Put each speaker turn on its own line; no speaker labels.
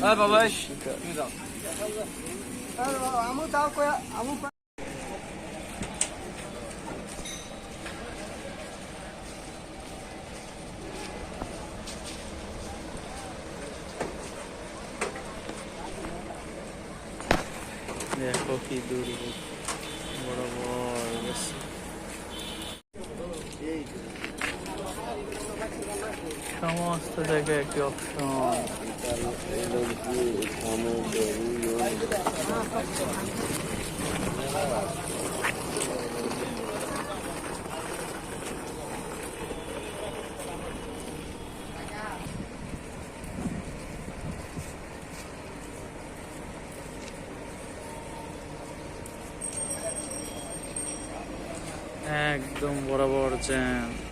হ্যাঁ বাবা
আমু তাও কয়া আমু
দেখো কি দুর্ভোগ বড় বড় গেছে সমস্ত জায়গায় একটি অপশন একদম বরাবর জ্যাম